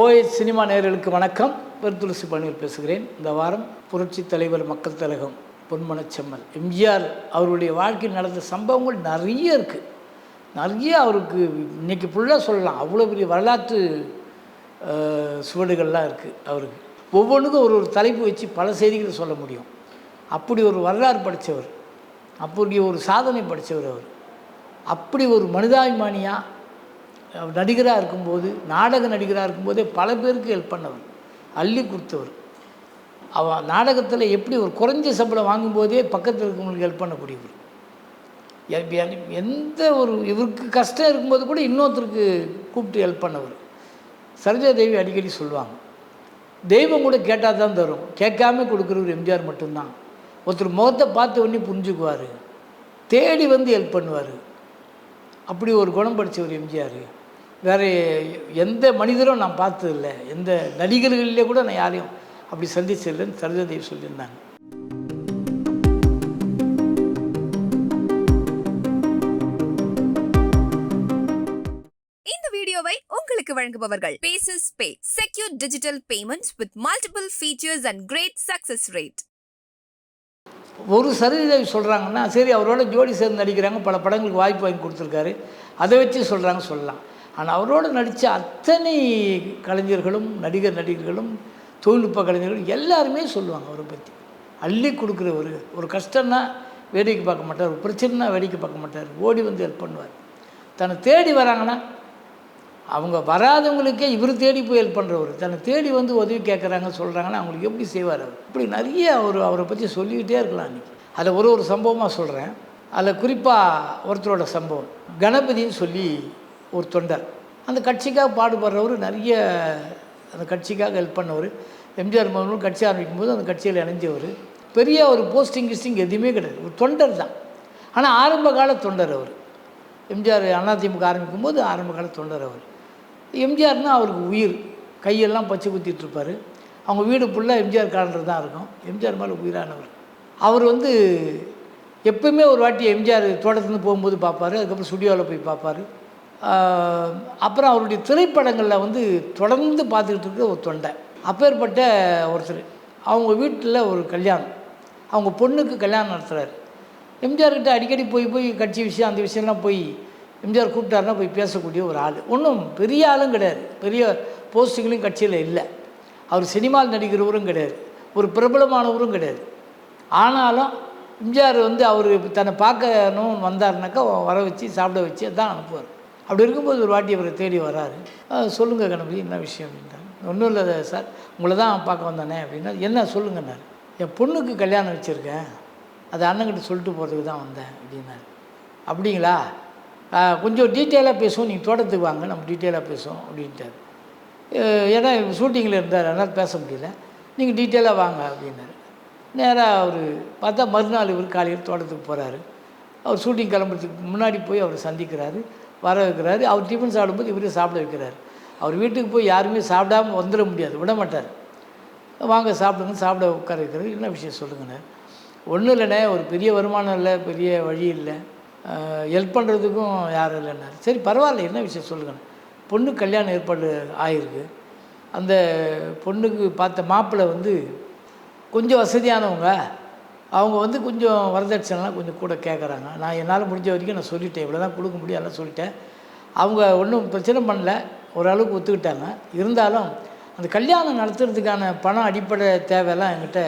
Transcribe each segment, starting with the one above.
OS cinema நேரலுக்கு வணக்கம். பெருத்துளசி பணியில் பேசுகிறேன். இந்த வாரம் புரட்சி தலைவர் மக்கள் திலகம் பொன்மனச்செம்மல் எம்ஜிஆர் அவருடைய வாழ்க்கையில் நடந்த சம்பவங்கள் நிறைய இருக்குது நிறைய அவருக்கு இன்றைக்கி ஃபுல்லாக சொல்லலாம். அவ்வளோ பெரிய வரலாற்று சுவடுகள்லாம் இருக்குது அவருக்கு. ஒவ்வொன்றுக்கும் ஒரு ஒரு தலைப்பு வச்சு பல செய்திகளை சொல்ல முடியும். அப்படி ஒரு வரலாறு படித்தவர் அப்படி ஒரு சாதனை படித்தவர் அவர். அப்படி ஒரு மனிதாபிமானியாக நடிகராக இருக்கும்போது நாடக நடிகராக இருக்கும்போதே பல பேருக்கு ஹெல்ப் பண்ணவர் அள்ளி கொடுத்தவர். அவன் நாடகத்தில் எப்படி ஒரு குறைஞ்ச சம்பளம் வாங்கும்போதே பக்கத்தில் இருக்கவங்களுக்கு ஹெல்ப் பண்ணக்கூடியவர். எந்த ஒரு இவருக்கு கஷ்டம் இருக்கும்போது கூட இன்னொருத்தருக்கு கூப்பிட்டு ஹெல்ப் பண்ணவர். சரோஜா தேவி அடிக்கடி சொல்லுவாங்க. தெய்வம் கூட கேட்டால் தான் தரும். கேட்காம கொடுக்குறவர் எம்ஜிஆர் மட்டும்தான். ஒருத்தர் முகத்தை பார்த்த உடனே புரிஞ்சுக்குவார். தேடி வந்து ஹெல்ப் பண்ணுவார். அப்படி ஒரு குணம் படித்தவர் எம்ஜிஆர். வேறு எந்த மனிதரும் நான் பார்த்ததில்ல. எந்த நடிகர்களிலே கூட நான் யாரையும் அப்படி சந்திச்சதில்லைன்னு சரோஜா தேவி சொல்லியிருந்தாங்க. இந்த வீடியோவை உங்களுக்கு வழங்குபவர்கள் Paces pay secure digital payments with multiple features and great success rate ஒரு சரோஜாதேவி சொல்கிறாங்கன்னா சரி அவரோட ஜோடி சேர்ந்து நடிக்கிறாங்க பல படங்களுக்கு வாய்ப்பு வாங்கி கொடுத்துருக்காரு. அதை வச்சு சொல்கிறாங்க சொல்லலாம். ஆனால் அவரோட நடித்த அத்தனை கலைஞர்களும் நடிகர் நடிகர்களும் தொழில்நுட்ப கலைஞர்களும் எல்லாருமே சொல்லுவாங்க அவரை பற்றி அள்ளி கொடுக்குற ஒரு ஒரு கஷ்டம்னா வேடிக்கை பார்க்க மாட்டார் ஒரு பிரச்சனைனா வேடிக்கை பார்க்க மாட்டார் ஓடி வந்து ஹெல்ப் பண்ணுவார். தன்னை தேடி வராங்கன்னா அவங்க வராதவங்களுக்கே இவர் தேடி போய் ஹெல்ப் பண்ணுறவர் தன்னை தேடி வந்து உதவி கேட்குறாங்க சொல்கிறாங்கன்னா அவங்களுக்கு எப்படி செய்வார் அவர்? இப்படி நிறைய அவர் அவரை பற்றி சொல்லிக்கிட்டே இருக்கலாம் அன்றைக்கி அதில் ஒரு ஒரு சம்பவமாக சொல்கிறேன் அதில் குறிப்பாக ஒருத்தரோட சம்பவம். கணபதின்னு சொல்லி ஒரு தொண்டர். அந்த கட்சிக்காக பாடுபடுறவர் நிறைய அந்த கட்சிக்காக ஹெல்ப் பண்ணவர். எம்ஜிஆர் மகனும் கட்சி ஆரம்பிக்கும் போது அந்த கட்சியில் இணைஞ்சவர். பெரிய ஒரு போஸ்டிங் கிஸ்டிங் எதுவுமே கிடையாது. ஒரு தொண்டர் தான். ஆனால் ஆரம்ப கால தொண்டர் அவர். எம்ஜிஆர் அதிமுக ஆரம்பிக்கும் போது ஆரம்ப கால தொண்டர் அவர். எம்ஜிஆர்னால் அவருக்கு உயிர். கையெல்லாம் பச்சை குத்திட்டு இருப்பார். அவங்க வீடு ஃபுல்லாக எம்ஜிஆர் காலண்டர் தான் இருக்கும். எம்ஜிஆர் மேலே உயிரானவர். அவர் வந்து எப்பயுமே ஒரு வாட்டி எம்ஜிஆர் தோட்டத்துலேருந்து போகும்போது பார்ப்பார். அதுக்கப்புறம் ஸ்டுடியோவில் போய் பார்ப்பார். அப்புறம் அவருடைய திரைப்படங்களில் வந்து தொடர்ந்து பார்த்துக்கிட்டு இருக்கிற ஒரு தொண்டை. அப்பேற்பட்ட ஒருத்தர். அவங்க வீட்டில் ஒரு கல்யாணம். அவங்க பொண்ணுக்கு கல்யாணம் நடத்துகிறார் எம்ஜிஆர் கிட்ட அடிக்கடி போய் போய் கட்சி விஷயம் அந்த விஷயம்லாம் போய் எம்ஜிஆர் கூப்பிட்டாருன்னா போய் பேசக்கூடிய ஒரு ஆள். ஒன்றும் பெரிய ஆளும் கிடையாது. பெரிய போஸ்டிங்களும் கட்சியில் இல்லை. அவர் சினிமாவில் நடிக்கிறவரும் கிடையாது. ஒரு பிரபலமானவரும் கிடையாது. ஆனாலும் எம்ஜிஆர் வந்து அவர் தன்னை பார்க்கணும் வந்தாருனாக்கா வர வச்சு சாப்பிட வச்சு தான் அனுப்புவார். அப்படி இருக்கும்போது ஒரு வாட்டி அவரை தேடி வராரு. சொல்லுங்கள் கணபதி என்ன விஷயம்? அப்படின்றாரு. ஒன்றும் இல்லை சார் உங்களை தான் பார்க்க வந்தானே அப்படின்னா என்ன சொல்லுங்கன்னாரு. என் பொண்ணுக்கு கல்யாணம் வச்சுருக்கேன். அது அண்ணங்கிட்ட சொல்லிட்டு போகிறதுக்கு தான் வந்தேன் அப்படின்னாரு. அப்படிங்களா? கொஞ்சம் டீட்டெயிலாக பேசுவோம். நீங்கள் தோட்டத்துக்கு வாங்க நம்ம டீட்டெயிலாக பேசுவோம் அப்படின்ட்டாரு. ஏன்னா ஷூட்டிங்கில் இருந்தார். அதனால் பேச முடியல. நீங்கள் டீட்டெயிலாக வாங்க அப்படின்னாரு. நேராக அவர் பார்த்தா மறுநாள் இவர் காலையில் தோட்டத்துக்கு போகிறாரு அவர் ஷூட்டிங் கிளம்புறதுக்கு முன்னாடி போய் அவர் சந்திக்கிறாரு. வர வைக்கிறாரு. அவர் டிஃபன் சாப்பிடும்போது இவரே சாப்பிட வைக்கிறார். அவர் வீட்டுக்கு போய் யாருமே சாப்பிடாம வந்துட முடியாது. விட மாட்டார். வாங்க சாப்பிடுங்க சாப்பிட உட்கார வைக்கிறது என்ன விஷயம் சொல்லுங்கண்ணே. ஒன்றும் இல்லைண்ணே ஒரு பெரிய வருமானம் இல்லை பெரிய வழி இல்லை. ஹெல்ப் பண்ணுறதுக்கும் யாரும் இல்லைன்னாரு. சரி பரவாயில்ல. என்ன விஷயம் சொல்லுங்கண்ணே. பொண்ணு கல்யாணம் ஏற்பாடு ஆகிருக்கு அந்த பொண்ணுக்கு பார்த்த மாப்பிள்ளை வந்து கொஞ்சம் வசதியானவங்க. அவங்க வந்து கொஞ்சம் வரதட்சணைலாம் கொஞ்சம் கூட கேட்குறாங்க நான் என்னால் முடிஞ்ச வரைக்கும் நான் சொல்லிட்டேன். இவ்வளோ தான் கொடுக்க முடியும் எல்லாம் சொல்லிட்டேன். அவங்க ஒன்றும் பிரச்சனை பண்ணல. ஓரளவுக்கு ஒத்துக்கிட்டாங்க. இருந்தாலும் அந்த கல்யாணம் நடத்துறதுக்கான பணம் அடிப்படை தேவையெல்லாம் என்கிட்ட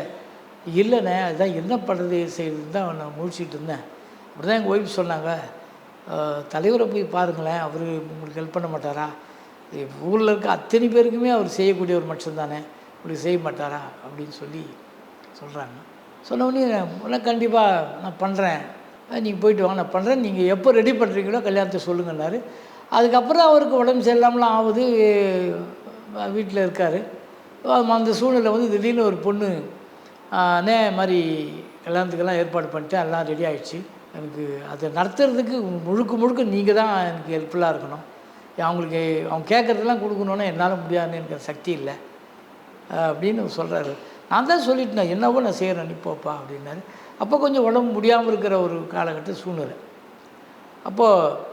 இல்லைண்ணே. அதுதான் என்ன பண்ணுறது செய்யறது தான் நான் முழிச்சிட்டு இருந்தேன். அப்படி தான் எங்கள் ஒய்ஃப் சொன்னாங்க தலைவரை போய் பாருங்களேன். அவர் உங்களுக்கு ஹெல்ப் பண்ண மாட்டாரா? ஊரில் இருக்க அத்தனை பேருக்குமே அவர் செய்யக்கூடிய ஒரு மனுஷன் தானே உங்களுக்கு செய்ய மாட்டாரா? அப்படின்னு சொல்லி சொல்கிறாங்க சொன்ன உடனே நான் கண்டிப்பாக நான் பண்ணுறேன் நீங்கள் போயிட்டு வாங்க நான் பண்ணுறேன் நீங்கள் எப்போ ரெடி பண்ணுறீங்களோ கல்யாணத்தை சொல்லுங்கன்னாரு அதுக்கப்புறம் அவருக்கு உடம்பு சரியில்லாமலாம் ஆகுது. வீட்டில் இருக்கார். அந்த சூழ்நிலை வந்து திடீர்னு ஒரு பொண்ணு அண்ணே மாதிரி கல்யாணத்துக்கெல்லாம் ஏற்பாடு பண்ணிட்டேன். எல்லாம் ரெடி ஆகிடுச்சு எனக்கு அதை நடத்துறதுக்கு முழுக்க முழுக்க நீங்கள் தான் எனக்கு ஹெல்ப்ஃபுல்லாக இருக்கணும். அவங்களுக்கு அவங்க கேட்குறதெல்லாம் கொடுக்கணுன்னா என்னால் முடியாதுன்னு எனக்கு சக்தி இல்லை. அப்படின்னு சொல்கிறாரு நான் தான் சொல்லிட்டேன் என்னவோ நான் செய்கிறேன் நிப்போப்பா போப்பா அப்படின்னாரு. அப்போ கொஞ்சம் உடம்பு முடியாமல் இருக்கிற ஒரு காலகட்ட சூழ்நிலை. அப்போது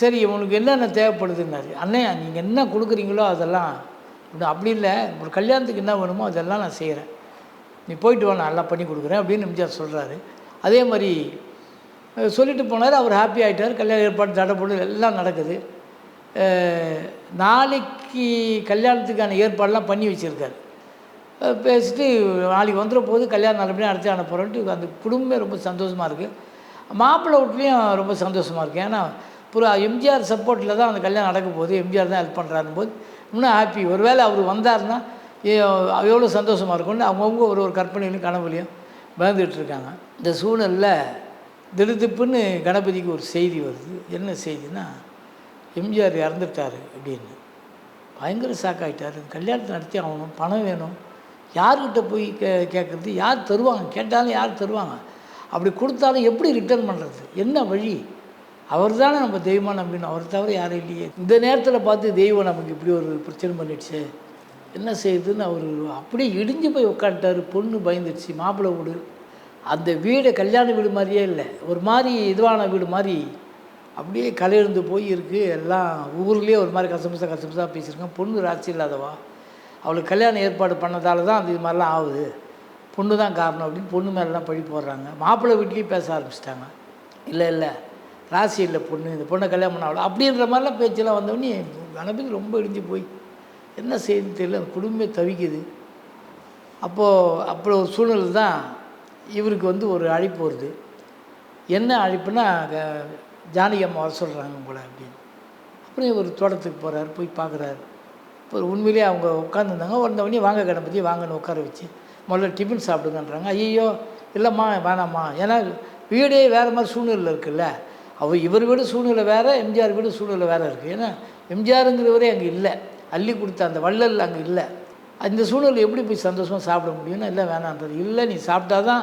சரி உனக்கு என்னென்ன தேவைப்படுதுன்னாரு. அண்ணே நீங்கள் என்ன கொடுக்குறீங்களோ அதெல்லாம் அப்படி இல்லை. ஒரு கல்யாணத்துக்கு என்ன வேணுமோ அதெல்லாம் நான் செய்கிறேன் நீ போயிட்டு வா நான் நல்லா பண்ணி கொடுக்குறேன் அப்படின்னு எம்ஜிஆர் சொல்கிறாரு அதே மாதிரி சொல்லிட்டு போனார். அவர் ஹாப்பி ஆகிட்டார் கல்யாண ஏற்பாடு தடைப்படு எல்லாம் நடக்குது. நாளைக்கு கல்யாணத்துக்கான ஏற்பாடெல்லாம் பண்ணி வச்சுருக்காரு. பேசிட்டு நாளைக்கு வந்துட போது கல்யாணம் நல்லபடியாக நடத்தி அனுப்புகிறோன்ட்டு அந்த குடும்பமே ரொம்ப சந்தோஷமாக இருக்குது மாப்பிள்ளை வீட்லேயும் ரொம்ப சந்தோஷமாக இருக்குது ஏன்னா புறா எம்ஜிஆர் சப்போர்ட்டில் தான் அந்த கல்யாணம் நடக்க போகுது. எம்ஜிஆர் தான் ஹெல்ப் பண்ணுறாருன்னு போது இன்னும் ஹாப்பி ஒருவேளை அவர் வந்தாருன்னா எவ்வளோ சந்தோஷமாக இருக்கும்னு அவங்கவுங்க ஒரு ஒரு கற்பனையிலும் கனவுலையும் பயந்துட்டு இந்த சூழலில் திடுதிப்புன்னு கணபதிக்கு ஒரு செய்தி வருது. என்ன செய்தின்னா எம்ஜிஆர் இறந்துட்டார் அப்படின்னு. பயங்கர ஷாக் கல்யாணத்தை நடத்தி ஆகணும் பணம் வேணும். யார்கிட்ட போய் கே கேட்குறது? யார் தருவாங்க? கேட்டாலும் யார் தருவாங்க? அப்படி கொடுத்தாலும் எப்படி ரிட்டர்ன் பண்ணுறது என்ன வழி? அவர் தானே நம்ம தெய்வமாக நம்பினோம் அவர் தவிர யாரும் இல்லையே. இந்த நேரத்தில் பார்த்து தெய்வம் நமக்கு இப்படி ஒரு பிரச்சனை பண்ணிடுச்சு. என்ன செய்யுதுன்னு அவர் அப்படியே இடிஞ்சு போய் உட்காந்துட்டார் பொண்ணு பயந்துடுச்சு. மாப்பிள்ளை வீடு. அந்த வீடு கல்யாண வீடு மாதிரியே இல்லை. ஒரு மாதிரி இதுவான வீடு மாதிரி. அப்படியே கலையிருந்து போய் இருக்குது எல்லாம் ஊர்லேயே ஒரு மாதிரி கசமுசா கசமுசா பேசியிருக்கேன் பொண்ணு ராசி இல்லாதவா? அவளுக்கு கல்யாணம் ஏற்பாடு பண்ணதால தான் அது இது மாதிரிலாம் ஆகுது. பொண்ணு தான் காரணம் அப்படின்னு பொண்ணு மேலெலாம் பழி போடுறாங்க. மாப்பிள்ளை வீட்லேயும் பேச ஆரம்பிச்சிட்டாங்க. இல்லை இல்லை. ராசி இல்லை பொண்ணு. இந்த பொண்ணை கல்யாணம் பண்ண அவ்வளோ அப்படின்ற மாதிரிலாம் பேச்செல்லாம் வந்தவொடனே கணபதி ரொம்ப இடிஞ்சு போய் என்ன செய்யுதுன்னு தெரியல. அந்த குடும்பமே தவிக்குது. அப்போது அப்போ ஒரு சூழ்நிலை தான் இவருக்கு வந்து ஒரு அழைப்பு வருது. என்ன அழைப்புனா ஜானகி அம்மா வர சொல்கிறாங்க உங்களை அப்படின்னு. அப்புறம் இவர் தோட்டத்துக்கு போகிறார் போய் பார்க்குறாரு. இப்போ உண்மையிலேயே அவங்க உட்காந்துருந்தாங்க வந்தவொடனே வாங்க கணபதி வாங்கன்னு உட்கார வச்சு முதல்ல டிஃபன் சாப்பிடுங்கன்றாங்க. ஐயோ இல்லைம்மா வேணாம்மா. ஏன்னா வீடே வேறு மாதிரி சூழ்நிலை இருக்குல்ல. அவள் இவர் வீடு சூழ்நிலை வேறு எம்ஜிஆர் வீடு சூழ்நிலை வேறு இருக்குது ஏன்னா எம்ஜிஆருங்கிறவரே அங்கே இல்லை. அள்ளி கொடுத்த அந்த வள்ளல் அங்கே இல்லை. அந்த சூழ்நிலை எப்படி போய் சந்தோஷமாக சாப்பிட முடியும்னா இல்லை வேணான்றது இல்லை நீ சாப்பிட்டா தான்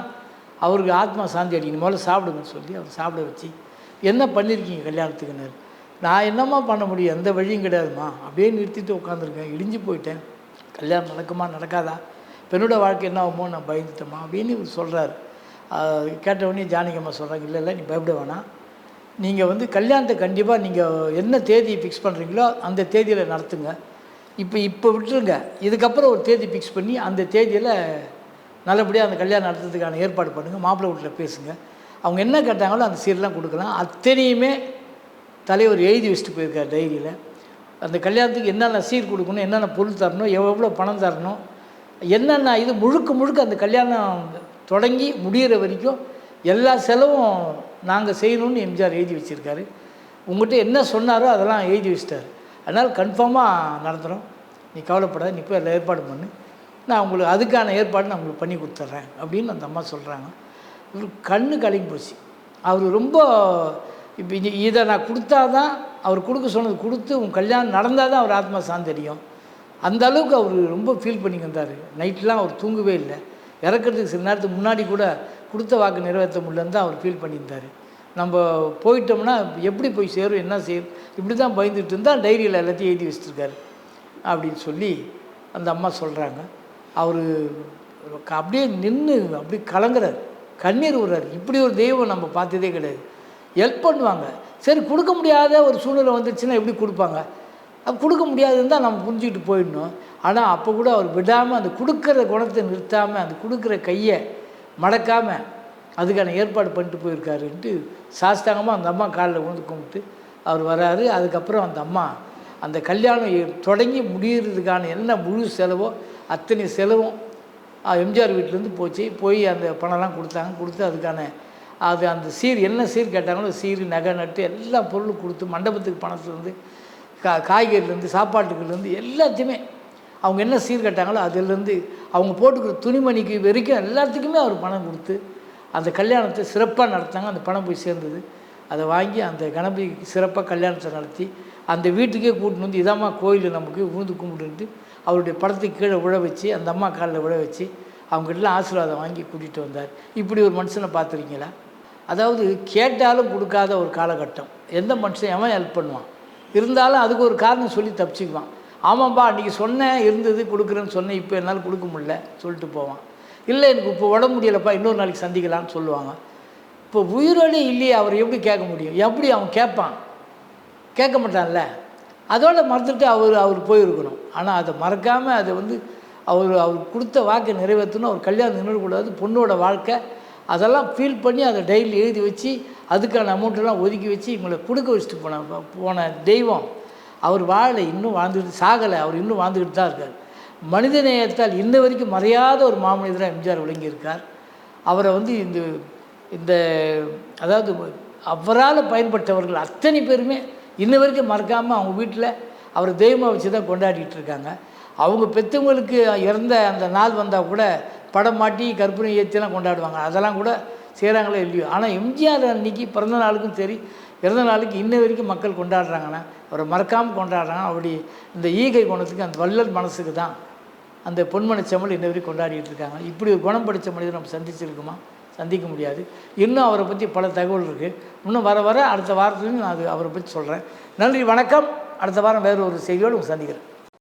அவருக்கு ஆத்மா சாந்தி அடிக்கணும் முதல்ல சாப்பிடுங்கன்னு சொல்லி அவர் சாப்பிட வச்சு என்ன பண்ணியிருக்கீங்க கல்யாணத்துக்குன்னு? நான் என்னம்மா பண்ண முடியும்? எந்த வழியும் கிடையாதும்மா. அப்படியே நிறுத்திட்டு உட்காந்துருக்கேன் இடிஞ்சு போயிட்டேன். கல்யாணம் நடக்குமா நடக்காதா? பெண்ணோட வாழ்க்கை என்ன ஆகுமோ நான் பயந்துட்டேம்மா. அப்படின்னு இவர் சொல்கிறார் கேட்டவுடனே ஜானகம்மா சொல்கிறாங்க இல்லை இல்லை நீ பயப்பட வேணாம். நீங்கள் வந்து கல்யாணத்தை கண்டிப்பாக நீங்கள் என்ன தேதி ஃபிக்ஸ் பண்ணுறீங்களோ அந்த தேதியில் நடத்துங்க. இப்போ இப்போ விட்டுருங்க. இதுக்கப்புறம் ஒரு தேதி ஃபிக்ஸ் பண்ணி அந்த தேதியில் நல்லபடியாக அந்த கல்யாணம் நடத்துறதுக்கான ஏற்பாடு பண்ணுங்கள் மாப்பிள்ளை வீட்டில் பேசுங்க. அவங்க என்ன கேட்டாங்களோ அந்த சீரெலாம் கொடுக்கலாம். அத்தனையுமே தலைவர் எழுதி வச்சுட்டு போயிருக்கார் டைரியில். அந்த கல்யாணத்துக்கு என்னென்ன சீர் கொடுக்கணும் என்னென்ன பொருள் தரணும் எவ்வளோ பணம் தரணும் என்னென்ன இது முழுக்க முழுக்க அந்த கல்யாணம் தொடங்கி முடிகிற வரைக்கும் எல்லா செலவும் நாங்கள் செய்யணும்னு எம்ஜிஆர் எழுதி வச்சுருக்காரு. உங்கள்கிட்ட என்ன சொன்னாரோ அதெல்லாம் எழுதி வச்சிட்டார். அதனால் கன்ஃபார்மாக நடத்துகிறோம் நீ கவலைப்படாத நீ போய் எல்லாம் ஏற்பாடு பண்ணு. நான் உங்களுக்கு அதுக்கான ஏற்பாடு நான் உங்களுக்கு பண்ணி கொடுத்துட்றேன் அப்படின்னு அந்த அம்மா சொல்கிறாங்க இவர் கண்ணு கலங்கி போச்சு. அவர் ரொம்ப இப்போ இது இதை நான் கொடுத்தா தான் அவர் கொடுக்க சொன்னது கொடுத்து உன் கல்யாணம் நடந்தால் தான் அவர் ஆத்மா சாந்தரியம் அந்த அளவுக்கு அவர் ரொம்ப ஃபீல் பண்ணி வந்தார். நைட்லாம் அவர் தூங்கவே இல்லை. இறக்கிறதுக்கு சில நேரத்துக்கு முன்னாடி கூட கொடுத்த வாக்கு நிறைவேற்ற முடியலன்னு தான் அவர் ஃபீல் பண்ணியிருந்தார். நம்ம போயிட்டோம்னா எப்படி போய் சேரும் என்ன செய்யும்? இப்படி தான் பயந்துட்டு இருந்தால் டைரியில் எல்லாத்தையும் எழுதி வச்சுருக்காரு அப்படின்னு சொல்லி அந்த அம்மா சொல்கிறாங்க அவர் அப்படியே நின்று அப்படியே கலங்குறார். கண்ணீர் விடுறார் இப்படி ஒரு தெய்வம் நம்ம பார்த்ததே கிடையாது. ஹெல்ப் பண்ணுவாங்க. சரி கொடுக்க முடியாத ஒரு சூழ்நிலை வந்துருச்சுன்னா எப்படி கொடுப்பாங்க? அது கொடுக்க முடியாதுன்னு தான் நம்ம புரிஞ்சுக்கிட்டு போயிடணும். ஆனால் அப்போ கூட அவர் விடாமல் அந்த கொடுக்குற குணத்தை நிறுத்தாமல் அந்த கொடுக்குற கையை மடக்காமல் அதுக்கான ஏற்பாடு பண்ணிட்டு போயிருக்காருன்ட்டு சாஸ்தாங்கமாக அந்த அம்மா காலில் உணர்ந்து கும்பிட்டு அவர் வராரு. அதுக்கப்புறம் அந்த அம்மா அந்த கல்யாணம் தொடங்கி முடிகிறதுக்கான என்ன முழு செலவோ அத்தனை செலவும் எம்ஜிஆர் வீட்டிலேருந்து போச்சு. போய் அந்த பணம்லாம் கொடுத்தாங்க. கொடுத்து அதுக்கான அது அந்த சீர் என்ன சீர் கேட்டாங்களோ சீர் நகை நட்டு எல்லா பொருளும் கொடுத்து மண்டபத்துக்கு பணத்துலேருந்து கா காய்கறிலேருந்து சாப்பாட்டுக்குலேருந்து எல்லாத்தையுமே அவங்க என்ன சீர் கேட்டாங்களோ அதுலேருந்து அவங்க போட்டுக்கிற துணிமணிக்கு வரைக்கும் எல்லாத்துக்குமே அவர் பணம் கொடுத்து அந்த கல்யாணத்தை சிறப்பாக நடத்தாங்க அந்த பணம் போய் சேர்ந்தது. அதை வாங்கி அந்த கணபதி சிறப்பாக கல்யாணத்தை நடத்தி அந்த வீட்டுக்கே கூட்டின்னு வந்து இதாம்மா கோயில் நமக்கு விழுந்து கும்பிட்டுன்ட்டு அவருடைய படத்துக்கு கீழே விழ வச்சு அந்த அம்மா காலில் விழ வச்சு அவங்ககிட்டலாம் ஆசீர்வாதம் வாங்கி கூட்டிகிட்டு வந்தார். இப்படி ஒரு மனுஷனை பார்த்துருக்கீங்களா? அதாவது கேட்டாலும் கொடுக்காத ஒரு காலகட்டம். எந்த மனுஷன் எவன் ஹெல்ப் பண்ணுவான்? இருந்தாலும் அதுக்கு ஒரு காரணம் சொல்லி தப்பிச்சுக்குவான். ஆமாம்ப்பா அன்றைக்கி சொன்னேன் இருந்தது கொடுக்குறேன்னு சொன்னேன் இப்போ என்னால் கொடுக்க முடியல சொல்லிட்டு போவான். இல்லை எனக்கு இப்போ உடம்பு முடியலப்பா இன்னொரு நாளைக்கு சந்திக்கலாம்னு சொல்லுவாங்க. இப்போ உயிரோடு இல்லையே அவர் எப்படி கேட்க முடியும்? எப்படி அவன் கேட்பான்? கேட்க மாட்டான்ல. அதோட மறந்துட்டு அவர் அவர் போயிருக்கணும். ஆனால் அதை மறக்காமல் அதை வந்து அவர் அவர் கொடுத்த வாக்கை நிறைவேற்றணும். அவர் கல்யாணம் நின்றுக்கூடாது பொண்ணோட வாழ்க்கை அதெல்லாம் ஃபீல் பண்ணி அதை டைரியில் எழுதி வச்சு அதுக்கான அமௌண்ட்டெல்லாம் ஒதுக்கி வச்சு இவங்களை கொடுக்க வச்சுட்டு போன போன தெய்வம். அவர் வாழலை இன்னும் வாழ்ந்துக்கிட்டு சாகலை அவர் இன்னும் வாழ்ந்துக்கிட்டு தான் இருக்கார். மனித நேயத்தால் இன்ன வரைக்கும் மறையாத ஒரு மாமனிதராக எம்ஜிஆர் விளங்கியிருக்கார். அவரை வந்து இந்த இந்த அதாவது அவரால் பயன்பட்டவர்கள் அத்தனை பேருமே இன்ன வரைக்கும் மறக்காமல் அவங்க வீட்டில் அவர் தெய்வமாக வச்சு தான் கொண்டாடிட்டு இருக்காங்க. அவங்க பெற்றவங்களுக்கு இறந்த அந்த நாள் வந்தால் கூட படம் மாட்டி கற்பனை ஏற்றிலாம் கொண்டாடுவாங்க. அதெல்லாம் கூட செய்கிறாங்களோ இல்லையோ. ஆனால் எம்ஜிஆர் அன்னைக்கு பிறந்த நாளுக்கும் சரி இறந்த நாளுக்கு இன்ன வரைக்கும் மக்கள் கொண்டாடுறாங்கன்னா அவரை மறக்காமல் கொண்டாடுறாங்க அவருடைய இந்த ஈகை குணத்துக்கு அந்த வள்ளல் மனசுக்கு தான் அந்த பொன்மனச்செம்மல் இன்ன வரைக்கும் கொண்டாடிட்டு இருக்காங்க. இப்படி ஒரு குணம் படித்த மனிதர் நம்ம சந்திச்சிருக்குமா? சந்திக்க முடியாது. இன்னும் அவரை பற்றி பல தகவல் இருக்குது இன்னும் வர வர அடுத்த வாரத்துலையும் நான் அது அவரை பற்றி சொல்கிறேன் நன்றி வணக்கம். அடுத்த வாரம் வேறு ஒரு செய்தியோடு உங்கள் சந்திக்கிறேன்.